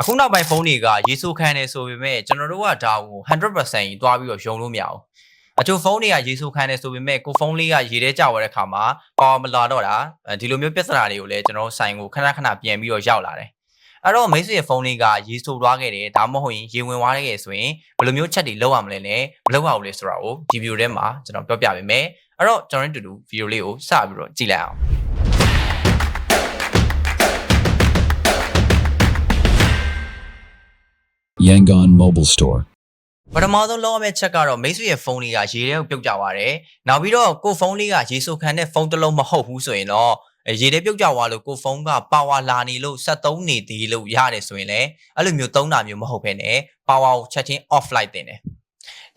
အခုနောက်ပိုင်းဖုန်းတွေကရေဆိုးခန်းနေဆိုပေမဲ့ကျွန်တော်တို့ကဒါကို100%ကြီးတွားပြီးတော့ယုံလို့မရဘူးအချို့ဖုန်းတွေကရေဆိုးခန်းနေဆိုပေမဲ့ကိုဖုန်းလေးကရေထဲကျသွားတဲ့ခါမှာပါဝါမလာတော့တာအဲဒီလိုမျိုးပြဿနာတွေကိုလည်းကျွန်တော်တို့ဆိုင်ကိုခဏခဏပြန်ပြီးတော့ရောက်လာတယ်အဲ့တော့မိတ်ဆွေရဲ့ဖုန်းလေးကရေဆိုးသွားခဲ့တယ်ဒါမှမဟုတ်ရင်ရေဝင်သွားခဲ့ဆိုရင်ဘယ်လိုမျိုးချက်တွေလောက်ရမလဲလဲမလောက်ရဘူးလေဆိုတာကိုဒီဗီဒီယိုထဲမှာကျွန်တော်ပြောပြပေးမယ်အဲ့တော့ကျွန်တော်တို့တူတူဗီဒီယိုလေးကိုစပြီးတော့ကြည့်လိုက်အောင် Yangon Mobile Store. ပထမဆုံးလောက်ရမယ့်ချက်ကတော့မိတ်ဆွေရဲ့ဖုန်းလေးကရေထဲကိုပြုတ်ကျသွားတယ်။နောက်ပြီးတော့ကိုယ်ဖုန်းလေးကရေဆိုခံတဲ့ဖုန်းတစ်လုံးမဟုတ်ဘူးဆိုရင်တော့အဲရေထဲပြုတ်ကျသွားလို့ကိုယ်ဖုန်းကပါဝါလာနေလို့73နေသေးလို့ရတယ်ဆိုရင်လည်းအဲ့လိုမျိုးသုံးတာမျိုးမဟုတ်ဘဲနဲ့ပါဝါကိုချက်ချင်း off light တင်တယ်။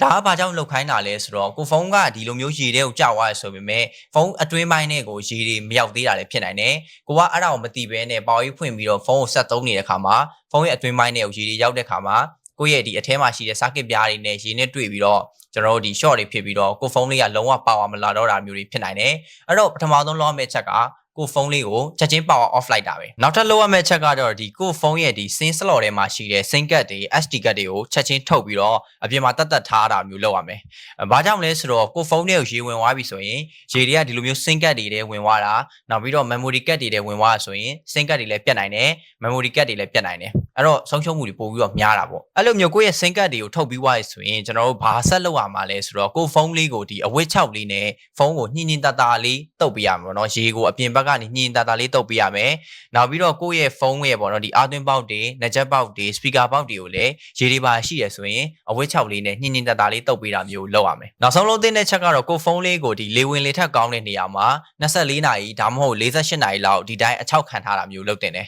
ဒါကဘာကြောင့်လောက်ခိုင်းတာလဲဆိုတော့ကိုယ်ဖုန်းကဒီလိုမျိုးရေထဲကိုကျသွားရဆိုပေမဲ့ဖုန်းအတွင်းပိုင်းနဲ့ကိုရေတွေမရောက်သေးတာလည်းဖြစ်နိုင်တယ်။ကိုကအဲ့ဒါကိုမသိဘဲနဲ့ပေါရေးဖွင့်ပြီးတော့ဖုန်းကိုဆက်သုံးနေတဲ့ခါမှာဖုန်းရဲ့အတွင်းပိုင်းနဲ့ကိုရေတွေရောက်တဲ့ခါမှာကိုယ့်ရဲ့ဒီအထဲမှာရှိတဲ့ circuit ပြားတွေနဲ့ရေနဲ့တွေ့ပြီးတော့ကျွန်တော်တို့ဒီ short တွေဖြစ်ပြီးတော့ကိုယ်ဖုန်းလေးကလုံးဝပါဝါမလာတော့တာမျိုးတွေဖြစ်နိုင်တယ်။အဲ့တော့ပထမဆုံးလောက်ရမယ့်ချက်က ကိုယ်ဖုန်းလေးကိုချက်ချင်း power off လိုက်တာပဲနောက်ထပ်လောက်ရမယ့်ချက်ကတော့ဒီကိုယ်ဖုန်းရဲ့ဒီ SIM slot ထဲမှာရှိတဲ့ SIM card တွေ SD card တွေကိုချက်ချင်းထုတ်ပြီးတော့အပြင်မှာတတ်တတ်ထားတာမျိုးလုပ်ရမယ်။အဲဘာကြောင့်လဲဆိုတော့ကိုယ်ဖုန်းလေးကိုရေဝင်သွားပြီဆိုရင်ရေတွေကဒီလိုမျိုး SIM card တွေထဲဝင်သွားတာနောက်ပြီးတော့ memory card တွေထဲဝင်သွားတာဆိုရင် SIM card တွေလည်းပြတ်နိုင်တယ် memory card တွေလည်းပြတ်နိုင်တယ် အဲ့တော့ဆုံးရှုံးမှုတွေပို့ပြီးတော့များတာပေါ့အဲ့လိုမျိုးကိုယ့်ရဲ့ SIM card တွေကိုထုတ်ပြီးသွားရဆိုရင်ကျွန်တော်တို့ဘာဆက်လုပ်ရမှာလဲဆိုတော့ကိုယ်ဖုန်းလေးကိုဒီအဝတ်6လေးနဲ့ဖုန်းကိုညှင်ညင်တတာလေးတုပ်ပြရမှာပေါ့နော်ရေကိုအပြင်ဘက်ကနေညှင်ညင်တတာလေးတုပ်ပြရမယ်နောက်ပြီးတော့ကိုယ့်ရဲ့ဖုန်းရဲ့ပေါ့နော်ဒီအာသွင်းပေါက်တွေနှက်ချက်ပေါက်တွေ speaker ပေါက်တွေကိုလည်းရေတွေပါရှိရဆိုရင်အဝတ်6လေးနဲ့ညှင်ညင်တတာလေးတုပ်ပြတာမျိုးလုပ်ရမယ်နောက်ဆုံးလုံးသင်းတဲ့ချက်ကတော့ကိုယ်ဖုန်းလေးကိုဒီလေဝင်လေထက်ကောင်းတဲ့နေရာမှာ24နာရီဒါမှမဟုတ်48နာရီလောက်ဒီတိုင်းအချောက်ခံထားတာမျိုးလုပ်တင်တယ်အဲ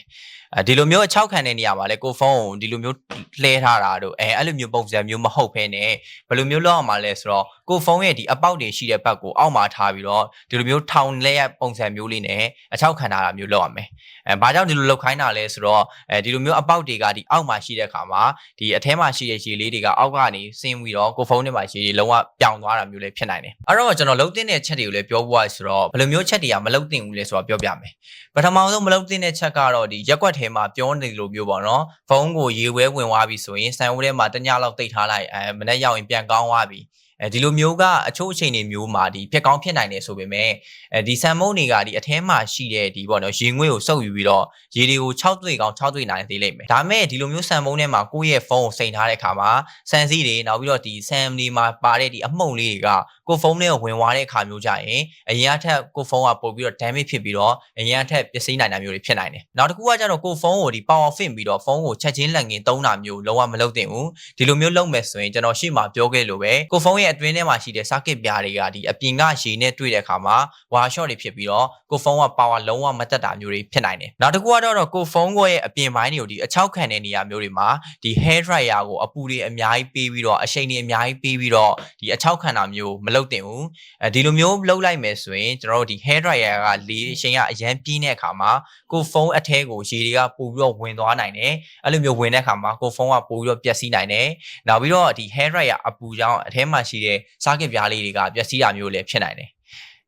ဒီလိုမျိုးအချောက်ခံတဲ့နေရာမှာလဲကိုဖုန်းကိုဒီလိုမျိုးလှဲထားတာတို့အဲအဲ့လိုမျိုးပုံစံမျိုးမဟုတ်ဘဲနဲ့ဘယ်လိုမျိုးလုပ်အောင်မလဲဆိုတော့ကိုဖုန်းရဲ့ဒီအပေါက်တွေရှိတဲ့ဘက်ကိုအောက်မှာထားပြီးတော့ဒီလိုမျိုးထောင်လဲရပုံစံမျိုးလေးနဲ့အချောက်ခံထားတာမျိုးလုပ်ရမယ်အဲဘာကြောင့်ဒီလိုလုပ်ခိုင်းတာလဲဆိုတော့အဲဒီလိုမျိုးအပေါက်တွေကဒီအောက်မှာရှိတဲ့ခါမှာဒီအထဲမှာရှိတဲ့ရေလေးတွေကအောက်ကနေဆင်းပြီးတော့ကိုဖုန်းထဲမှာရေတွေလုံးဝပြောင်းသွားတာမျိုးလည်းဖြစ်နိုင်တယ်အဲ့တော့ကျွန်တော်လုံးတင်တဲ့ချက်တွေကိုလည်းပြောဖို့ရဆိုတော့ဘယ်လိုမျိုးချက်တွေကမလုံးတင်ဘူးလဲဆိုတော့ပြောပြမယ်ပထမဆုံးမလုံးတင်တဲ့ချက်ကတော့ဒီရက်ွက်ထဲမှာပြောနေလိုမျိုးပေါ့နော်ဖုန်းကိုရေဝဲဝင်သွားပြီဆိုရင်ဆန်ဝဲထဲမှာတညလောက်တိတ်ထားလိုက်အဲမနေ့ရောက်ရင်ပြန်ကောင်းသွားပြီ အဲဒီလိုမျိုးကအချို့အချိန်တွေမျိုးမှာဒီဖြစ်ကောင်းဖြစ်နိုင်တယ်ဆိုပေမဲ့အဲဒီဆန်မုံတွေကဒီအထဲမှာရှိတဲ့ဒီပေါ့နော်ရေငွေ့ကိုစုပ်ယူပြီးတော့ရေတွေကို6တွေ့ကောင်း6တွေ့နိုင်သေးလိမ့်မယ်ဒါမဲ့ဒီလိုမျိုးဆန်မုံထဲမှာကိုယ့်ရဲ့ဖုန်းကိုစိန်ထားတဲ့အခါမှာဆန်စီးတွေနောက်ပြီးတော့ဒီဆန်တွေမှာပါတဲ့ဒီအမှုန့်လေးတွေကကိုဖုန်းထဲကိုဝင်သွားတဲ့အခါမျိုးကြရင်အရင်အထက်ကိုဖုန်းကပို့ပြီးတော့ damage ဖြစ်ပြီးတော့အရင်အထက်ပျက်စီးနိုင်တာမျိုးတွေဖြစ်နိုင်တယ်နောက်တစ်ခုကကျတော့ကိုဖုန်းကိုဒီ power fin ပြီးတော့ဖုန်းကိုချက်ချင်းလက်ငင်းသုံးတာမျိုးလုံးဝမလုပ်သင့်ဘူးဒီလိုမျိုးလုပ်မယ်ဆိုရင်ကျွန်တော်ရှေ့မှာပြောခဲ့လို့ပဲကိုဖုန်းရဲ့အတွင်းထဲမှာရှိတဲ့ circuit ပြားတွေကဒီအပြင်ကရေနဲ့တွေ့တဲ့အခါမှာ wire short တွေဖြစ်ပြီးတော့ကိုဖုန်းက power လုံးဝမတက်တာမျိုးတွေဖြစ်နိုင်တယ်နောက်တစ်ခုကတော့ကိုဖုန်းရဲ့အပြင်ပိုင်းတွေကိုဒီအချောက်ခံတဲ့နေရာမျိုးတွေမှာဒီ hair dryer ကိုအပူတွေအများကြီးပေးပြီးတော့အရှိန်တွေအများကြီးပေးပြီးတော့ဒီအချောက်ခံတာမျိုးမလုပ်သင့်ဘူးအဲဒီလိုမျိုးလုပ်လိုက်မယ်ဆိုရင်ကျွန်တော်တို့ဒီ hair dryer ကလေအရှိန်ကအရန်ပြင်းတဲ့အခါမှာကိုဖုန်းအထဲကိုရေတွေကပို့ပြီးတော့ဝင်သွားနိုင်တယ်အဲ့လိုမျိုးဝင်တဲ့အခါမှာကိုဖုန်းကပို့ပြီးတော့ပျက်စီးနိုင်တယ်နောက်ပြီးတော့ဒီ hair dryer အပူကြောင့်အထဲမှာရှိတဲ့ circuit ပြားလေးတွေကပျက်စီးတာမျိုးလည်းဖြစ်နိုင်တယ်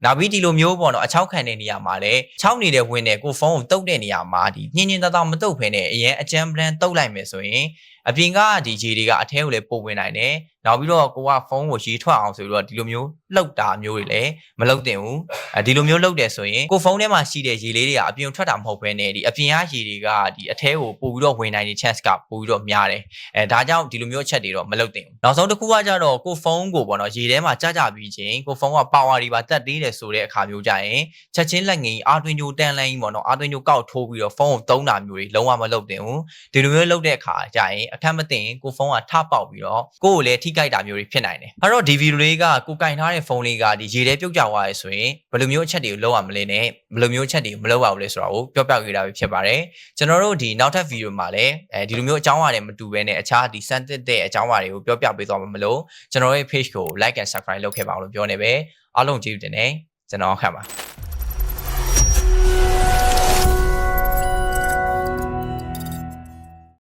နောက်ပြီးဒီလိုမျိုးပေါ့နော်အချောက်ခံတဲ့နေရာမှာလည်းချောက်နေတဲ့ဝင်တဲ့ကိုဖုန်းကိုတုတ်တဲ့နေရာမှာဒီညင်ညင်သားသားမတုတ်ဖ ೇನೆ အရင်အကြမ်းပလန်တုတ်လိုက်မယ်ဆိုရင်အပြင်ကဒီခြေတွေကအထဲကိုလည်းပို့ဝင်နိုင်တယ်နောက်ပြီးတော့ကိုကဖုန်းကိုရေထွက်အောင်ဆိုပြီးတော့ဒီလိုမျိုးလှုပ်တာမျိုးတွေလည်းမလှုပ်တင်ဘူးအဲဒီလိုမျိုးလှုပ်တယ်ဆိုရင်ကိုဖုန်းထဲမှာရှိတဲ့ရေလေးတွေကအပြင်ထွက်တာမဟုတ်ဘဲနဲ့ဒီအပြင်ကရေတွေကဒီအထဲကိုပို့ပြီးတော့ဝင်နိုင်တဲ့ chance ကပို့ပြီးတော့များတယ်အဲဒါကြောင့်ဒီလိုမျိုးအချက်တွေတော့မလှုပ်တင်ဘူးနောက်ဆုံးတစ်ခုကကြတော့ကိုဖုန်းကိုပေါ့နော်ရေထဲမှာကြာကြာပြီးချင်းကိုဖုန်းက power တွေပါတက်သေးတယ်ဆိုတဲ့အခါမျိုးကြရင်ချက်ချင်းလက်ငင်းအာတွင်ညိုတန်လိုင်းပေါ့နော်အာတွင်ညိုကောက်ထိုးပြီးတော့ဖုန်းကိုတုံးတာမျိုးတွေလုံးဝမလှုပ်တင်ဘူးဒီလိုမျိုးလှုပ်တဲ့အခါကြရင်အခက်မသိရင်ကိုဖုန်းကထပေါက်ပြီးတော့ကိုယ်ကိုလည်းထိကြိုက်တာမျိုးတွေဖြစ်နိုင်တယ်အဲ့တော့ဒီဗီဒီယိုလေးကကိုကင်ထားတဲ့ဖုန်းလေးကဒီရေထဲပြုတ်ကျသွားရဲဆိုရင်ဘယ်လိုမျိုးအချက်တွေကိုလုပ်ရမလဲနဲ့ဘယ်လိုမျိုးအချက်တွေကိုမလုပ်ရဘူးလဲဆိုတာကိုပြောပြခဲ့တာပဲဖြစ်ပါတယ်ကျွန်တော်တို့ဒီနောက်ထပ်ဗီဒီယိုမှာလည်းအဲဒီလိုမျိုးအကြောင်းအရာတွေမတူဘဲနဲ့အခြားဒီစမ်းသစ်တဲ့အကြောင်းအရာတွေကိုပြောပြပေးသွားမှာမလို့ကျွန်တော်ရဲ့ page ကို like and subscribe လုပ်ခဲ့ပါအောင်လို့ပြောနေပဲအားလုံးကျေးဇူးတင်တယ်ကျွန်တော်ခန့်ပါ